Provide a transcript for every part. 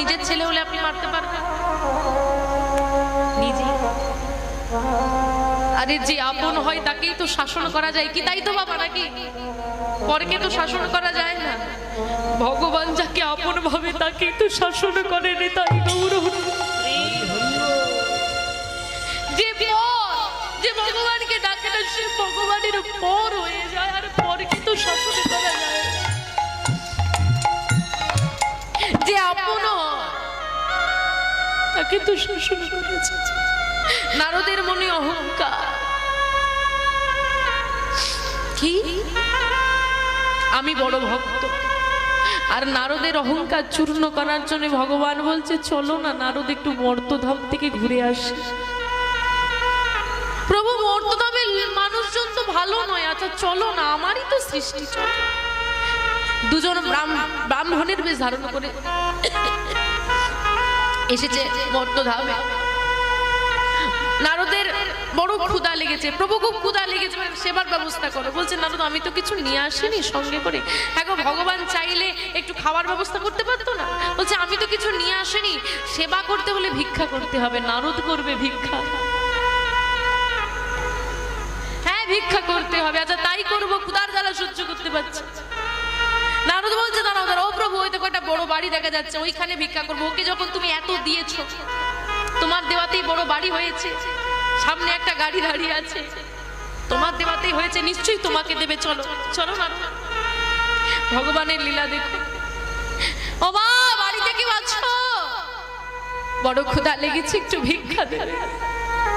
নিজের ছেলে হলে আপনি মারতে পারবেন। আরে যে আপন হয় তাকেই তো শাসন করা যায় কি? তাই তো বাবা নাকি? পরকে তো শাসন করা যায় না। ভগবান যাকে আপন ভাবে তাকেই তো শাসন করে রে তাই গৌর ভগবানকে ডাকে না, সে ভগবানের পর হয়ে যায়। আর পরকে তো শাসন তাকে তো শাসন করেছে নারদের মনে অহংকার। কি? আমি বড় ভক্ত। আর নারদের অহংকার চূর্ণ করার জন্য ভগবান বলছে, চলো না, নারদ একটু মর্তধাম থেকে ঘুরে আসি। প্রভু মর্তধামে মানুষজন তো ভালো নয় আচ্ছা চলো না, আমারই তো সৃষ্টি চলো। দুজন ব্রাহ্ম- ব্রাহ্মণের বেশ ধারণ করে। এসেছে মর্তধামে। নারদের বড় ক্ষুধা লেগেছে প্রভু খুব ক্ষুধা লেগেছে মানে সেবার ব্যবস্থা করো। বলছে, নারদ, আমি তো কিছু নিয়ে আসিনি সঙ্গে করে। এখন ভগবান চাইলে একটু খাওয়ার ব্যবস্থা করতে পারতো না? বলছে, আমি তো কিছু নিয়ে আসিনি, সেবা করতে হলে ভিক্ষা করতে হবে, নারদ করবে ভিক্ষা। হ্যাঁ ভিক্ষা করতে হবে আচ্ছা তাই করব, ক্ষুধার জ্বালা সহ্য করতে পারছি দাঁড়াও ও প্রভু ওই তো কয়টা বড় বাড়ি দেখা যাচ্ছে, ওইখানে ভিক্ষা করব। ওকে যখন তুমি এত দিয়েছ, তোমার দেওয়াতেই বড় বাড়ি হয়েছে। সামনে একটা গাড়ি দাঁড়িয়ে আছে। তোমার দেওয়াতেই হয়েছে, নিশ্চয়ই তোমাকে দেবে, চলো চলো না। ভগবানের লীলা দেখো। ও মা, বাড়িতে কেউ আছো? বড় ক্ষুধা লেগেছে, একটু ভিক্ষা দেবে।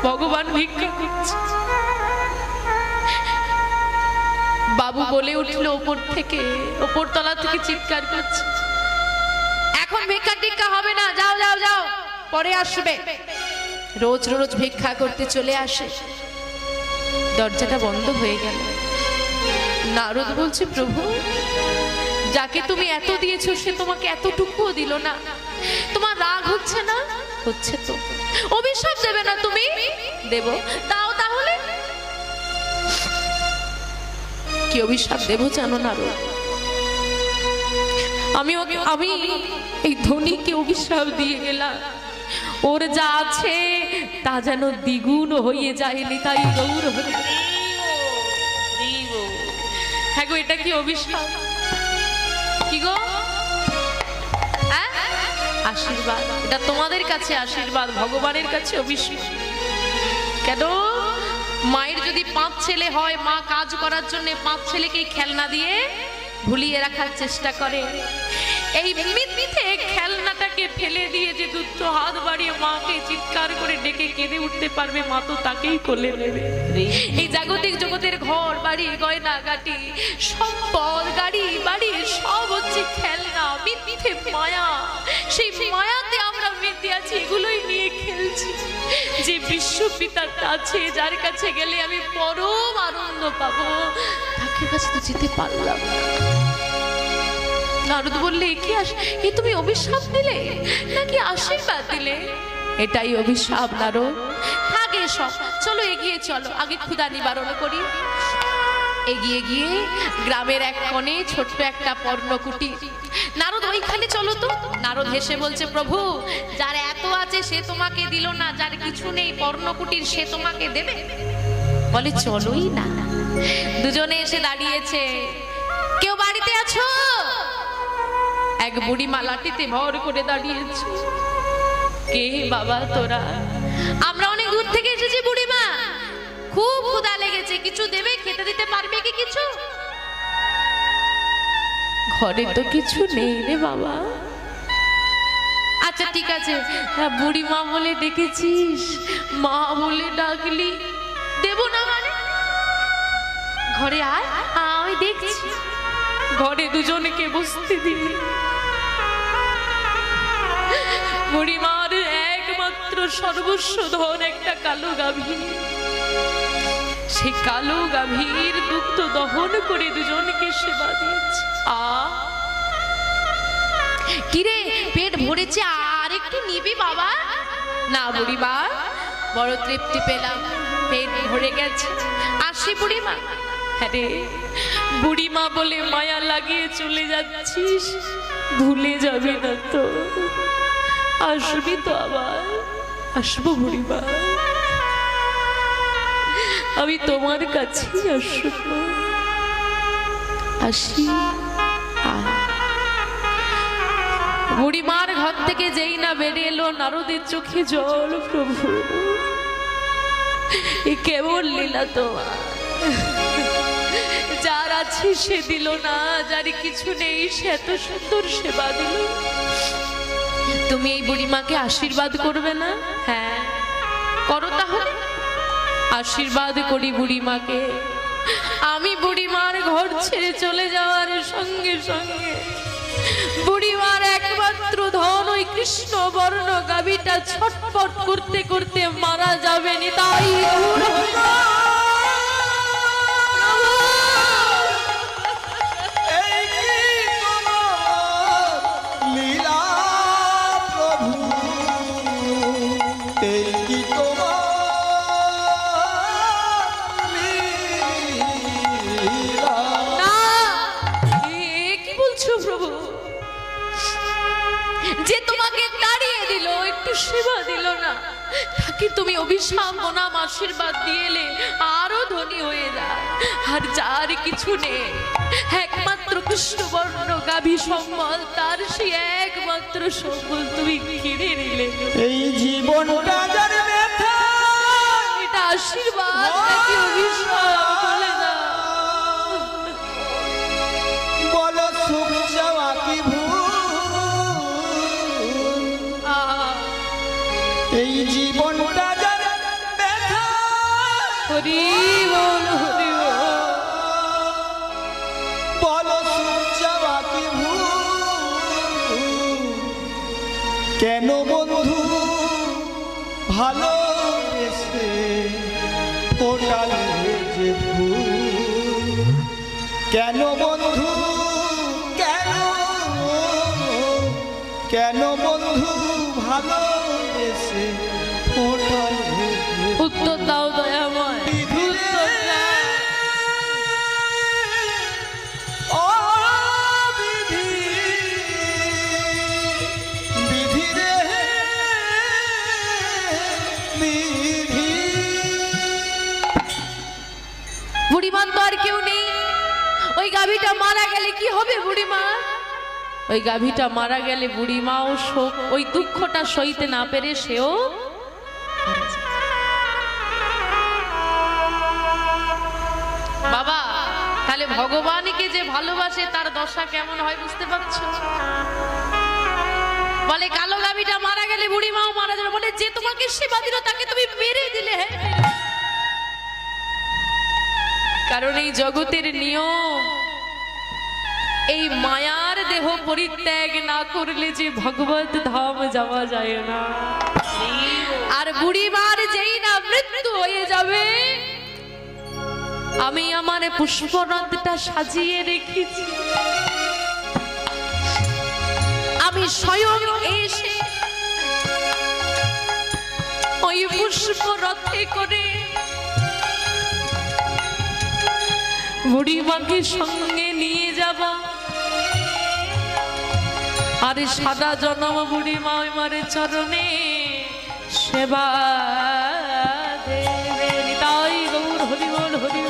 ভগবান ভিক্ষা করছে। বাবু বলে উঠল ওপর থেকে। ওপর তলা থেকে চিৎকার করছে। এখন ভিক্ষা টিক্ষা হবে না, যাও যাও যাও। পরে আসবে। রোজ রোজ ভিক্ষা করতে চলে আসে। দরজাটা বন্ধ হয়ে গেল। নারদ বলছে, প্রভু, যাকে তুমি এত দিয়েছ, সে তোমাকে এতটুকুও দিল না। তোমার রাগ হচ্ছে না? হচ্ছে তো। অভিশাপ দেবে না তুমি? দেব। কি অভিশাপ দেবো জানো নারদ আমি আমি এই ধনীকে অভিশাপ দিয়ে গেলাম। ওর যা আছে তা যেন দ্বিগুণ হয়ে যায়নি তাই গৌর হ্যাঁ গো, এটা কি অভিশাপ? কি গো? হ্যাঁ? আশীর্বাদ। এটা তোমাদের কাছে আশীর্বাদ, ভগবানের কাছে অভিশাপ। কেন? মায়ের যদি পাঁচ ছেলে হয়, মা কাজ করার জন্য পাঁচ ছেলেকে খেলনা দিয়ে ভুলিয়ে রাখার চেষ্টা করে। এই মিথ্যে খেলনাটাকে ফেলে দিয়ে যে দুধ হাত বাড়িয়ে মাকে চিৎকার করে ডেকে কেঁদে উঠতে পারবে, মা তো তাকেই কোলে নেবে। এই জাগতিক জগতের ঘর, বাড়ি, গয়না, গাটি, সম্পদ, গাড়ি, বাড়ি, সব হচ্ছে খেলনা, মিথ্যে মায়া। সেই মায়াতে আমরা মেতে আছি, এগুলোই নিয়ে খেলছি। যে বিশ্বপিতাটা কাছে, যার কাছে গেলে আমি পরম আনন্দ পাবো, তাকে কাছে তো যেতে পারলাম নারদ বললে, "এ কি আস এ তুমি অভিশাপ দিলে? নাকি আশীর্বাদ দিলে? এটাই অভিশাপ, নারদ। থাকে সব চলো এগিয়ে চলো, আগে ক্ষুদা নিবারণ করি। এগিয়ে গিয়ে গ্রামের এক কোণে ছোট্ট একটা পর্ণকুটি নারদ, ওইখানে চলো তো। নারদ হেসে বলছে, প্রভু, যার এত আছে সে তোমাকে দিল না, যার কিছু নেই, পর্ণকুটির সে তোমাকে দেবে? বলে, চলোই না। দুজনে এসে দাঁড়িয়েছে। কেউ বাড়িতে আছো? এক বুড়ি মালাটিতে ভর করে দাঁড়িয়েছে। কে বাবা তোরা? আমরা অনেক দূর থেকে এসেছি বুড়িমা। খুব ক্ষুধা লেগেছে। কিছু দেবে? খেতে দিতে পারবে কি কিছু? ঘরে তো কিছু নেই রে বাবা। আচ্ছা ঠিক আছে। হ্যাঁ, বুড়ি মা বলে ডেকেছিস? মা বলে ডাকলি। দেব না মানে? ঘরে আয়। আমি দেখছি। ঘরে দুজনকে বসতে দিবি বুড়িমার একমাত্র সর্বস্ব ধন একটা কালো গাভীর সেই কালো গাভীর দুগ্ধ দহন করে দুজনকে সেবা দিয়েছে। আ? কিরে পেট ভরেছে আর একটু নিবি বাবা। না বুড়িমা বড় তৃপ্তি পেলাম পেট ভরে গেছে। আসি বুড়িমা। হ্যাঁ রে বুড়িমা বলে মায়া লাগিয়ে চলে যাচ্ছিস ভুলে যাবি না তো। আসবি তো আবার। আসব বুড়িমা। আমি তোমার কাছেই আসি। বুড়িমার ঘর থেকে যেই না বেরিয়ে এলো নারদের চোখে জল, প্রভু। কেমন লীলা তোমার। যার আছে সে দিল না, যার কিছু নেই সে এত সুন্দর সেবা দিল। তুমি এই বুড়িমাকে আশীর্বাদ করবে না? হ্যাঁ। করো তাহলে। আশীর্বাদ করি বুড়িমাকে। আমি বুড়িমার ঘর ছেড়ে চলে যাওয়ার সঙ্গে সঙ্গে বুড়িমার একমাত্র ধন ওই কৃষ্ণ বর্ণ গাবিটা ছটপট করতে করতে মারা যাবেনি, তাই বলছো প্রভু? যে তোমাকে দাঁড়িয়ে দিল একটু সেবা দিল না তাকে তুমি অভিশাপ বনাম আশীর্বাদ দিয়েলে আরও ধনী হয়ে যায়। আর যার কিছু নেই একমাত্র কৃষ্ণবর্ণ গাভী সম্বল তার সেই একমাত্র সম্বল তুমি কিনে নিলে। এই জীবনটা যার ব্যথা এটা আশীর্বাদ নাকি অভিশাপ বলো হরি বল বলো ভুল কেন বন্ধু ভালোবেসে ফোটালে যে ফুল কেন বন্ধু কেন কেন বন্ধু ভালোবেসে ফোটালে উত্তর দাও দয়াময়। বুড়িমান তো আর কেউ নেই। ওই গাভীটা মারা গেলে কি হবে বুড়িমা? ওই গাভীটা মারা গেলে বুড়িমাও শোক ওই দুঃখটা সইতে না পেরে সেও বাবা, তাহলে ভগবানকে যে ভালোবাসে, তার দশা কেমন হয় বুঝতে পারছ? বলে, কালো গাভীটা মারা গেলে বুড়িমাও মারা যাবে। বলে, যে তোমাকে সেবা দিল, তাকে তুমি মেরে দিলে। হ্যাঁ কারণ এই জগতের নিয়ম, এই মায়ার দেহ পরিত্যাগ না করলে যে ভগবত ধাম যাওয়া যায় না। আর বুড়িমার যেই না মৃত্যু হয়ে যাবে, আমি আমার পুষ্পরথটা সাজিয়ে রেখেছি। আমি স্বয়ং এসে ওই পুষ্প রথে করে বুড়িমাকে সঙ্গে নিয়ে যাবা। আরে সাদা জনম বুড়িমা ওই মারে চরণে সেবা দেবে। তাই গৌর হরিবল হরিবল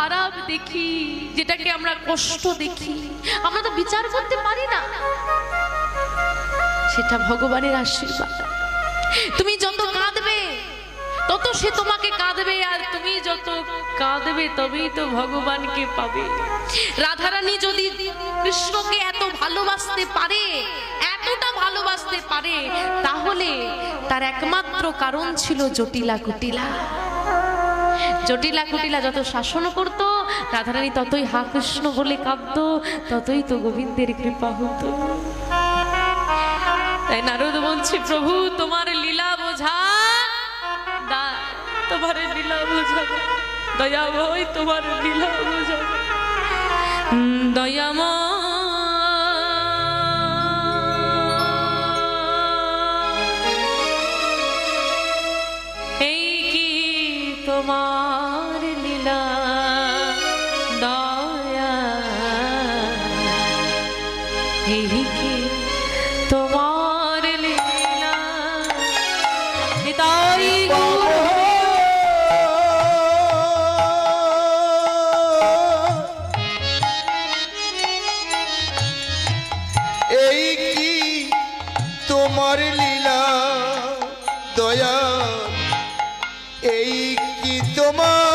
খারাপ দেখি, যেটাকে আমরা কষ্ট দেখি। আমরা তো বিচার করতে পারি না। সেটা ভগবানের আশীর্বাদ। তুমি যত কাঁদবে, তত সে তোমাকে কাঁদবে, আর তুমি যত কাঁদবে, তবেই তো ভগবানকে পাবে। রাধারানী যদি কৃষ্ণকে এত ভালোবাসতে পারে, এতটা ভালোবাসতে পারে, তাহলে তার একমাত্র কারণ ছিল জটিলা কুটিলা। জটিলা কুটিলা যত শাসন করত, রাধারানী ততই হা কৃষ্ণ বলে কাঁদত ততই তো গোবিন্দের কৃপা হতো। তাই নারদ বলছি, প্রভু, তোমার লীলা বোঝা তোমার লীলা বোঝা, দয়া ভয় তোমার লীলা বোঝা। দয়াময় তোমার লীলা দয়া। এই কি তোমার লীলা? এই কি তোমার লীলা দয়া? এই তোমার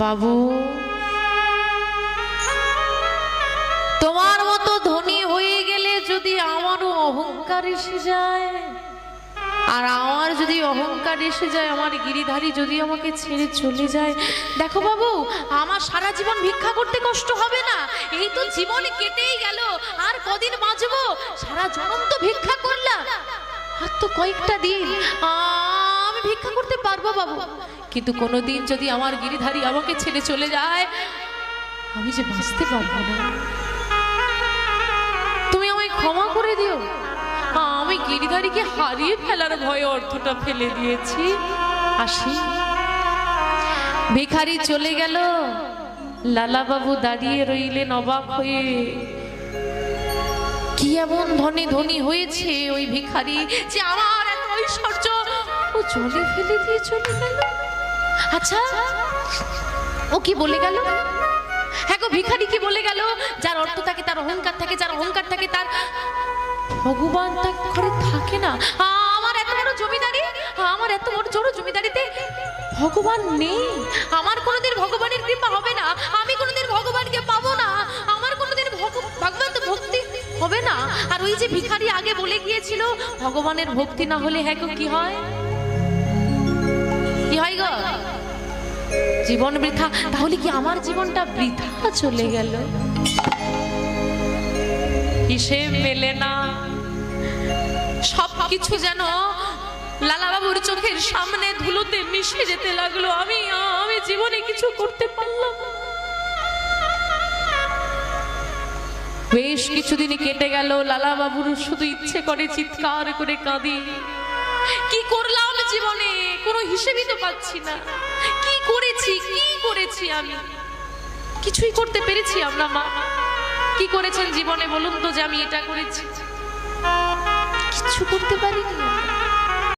বাবু তোমার মতো ধনী হয়ে গেলে যদি আমারও অহংকার এসে যায় আর আমার যদি অহংকার এসে যায়, আমার গিরিধারী যদি আমাকে ছেড়ে চলে যায়। দেখো বাবু, আমার সারা জীবন ভিক্ষা করতে কষ্ট হবে না। এই তো জীবন কেটেই গেল, আর কদিন বাঁচবো? সারা জনম তো ভিক্ষা করলাম। আর তো কয়েকটা দিন। আমি ভিক্ষা করতে পারব বাবু। কিন্তু কোনো দিন যদি আমার গিরিধারী আমাকে ছেড়ে চলে যায়, আমি যে বাঁচতে পারব না। তুমি আমায় ক্ষমা করে দিও। গিরিধারীকে হারিয়ে ফেলার ভয়ে অর্থটা ফেলে দিয়েছি। আসি। ভিখারি চলে গেল। লালাবাবু দাঁড়িয়ে রইলেন অবাক হয়ে। কি এমন ধনে ধনী হয়েছে ওই ভিখারি যে আমার এত ঐশ্বর্য? ও চলে ফেলে দিয়ে চলে গেল। আচ্ছা ও কি বলে গেল? হ্যাঁ গো, ভিখারি কি বলে গেল? যার অর্থ থাকে, তার অহংকার থাকে, যার অহংকার থাকে, তার ভগবান তার ঘরে থাকে না। আমার এত বড় জমিদারি, আমার এত বড় জোর জমিদারিতে ভগবান নেই। আমার কোনোদিন ভগবানের কৃপা হবে না। আমি কোনোদিন ভগবানকে পাবো না। আমার কোনোদিন ভগ- ভগবান তো ভক্তি হবে না। আর ওই যে ভিখারি আগে বলে গিয়েছিল, ভগবানের ভক্তি না হলে হ্যাঁ কি হয়? কি হয় গো? জীবন বৃথা। তাহলে কি আমার জীবনটা বৃথা চলে গেল? হিসেব মেলে না? সব কিছু যেন লালাবাবুর চোখের সামনে ধুলোতে মিশে যেতে লাগল। আমি আমি জীবনে কিছু করতে পারলাম। বেশ কিছুদিন কেটে গেল লালা বাবুর শুধু ইচ্ছে করে চিৎকার করে কাঁদি। কি করলাম জীবনে? কোনো হিসেবই তো পাচ্ছি না। কি করেছি? কি করেছি আমি? কিছুই করতে পেরেছি আমরা, মা। কি করেছেন জীবনে বলুন তো যে আমি এটা করেছি? কিছু করতে পারিনি আমরা।